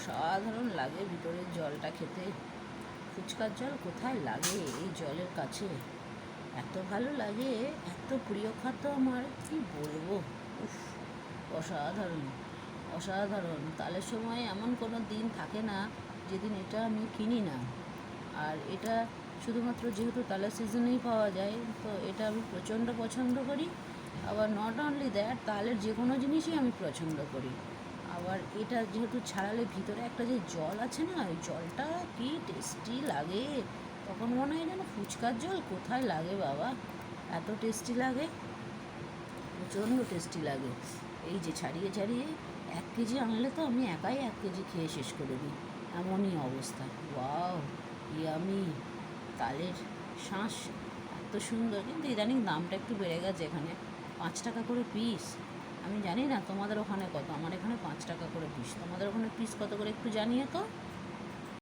অসাধারণ লাগে ভিতরের জলটা খেতে। ফুচকার জল কোথায় লাগে এই জলের কাছে? এত ভালো লাগে, এত প্রিয় খাদ্য আমার, কি বলব? উফ, অসাধারণ অসাধারণ। তালের সময় এমন কোনো দিন থাকে না যেদিন এটা আমি কিনি না। আর এটা শুধুমাত্র যেহেতু তালের সিজনেই পাওয়া যায়, তো এটা আমি প্রচণ্ড পছন্দ করি। আবার নট অনলি দ্যাট তালের যে কোনো জিনিসই আমি পছন্দ করি। এটা যেহেতু ছাড়ালে ভিতরে একটা যে জল আছে না, ওই জলটা কি টেস্টি লাগে? তখন মনে হয় যেন ফুচকার জল কোথায় লাগে বাবা? এত টেস্টি লাগে? প্রচণ্ড টেস্টি লাগে। এই যে ছাড়িয়ে ছাড়িয়ে এক কেজি আনলে তো আমি একাই এক কেজি খেয়ে শেষ করে দিই। এমনই অবস্থা। Wow, yummy. তালের শাঁস এত সুন্দর। কিন্তু ইদানিং দামটা একটু বেড়ে গেছে এখানে। পাঁচ টাকা করে পিস আমি জানি না তোমাদের ওখানে কত। আমার এখানে পাঁচ টাকা পিস তোমাদের ওখানে পিস কত করে একটু জানিয়ে তো।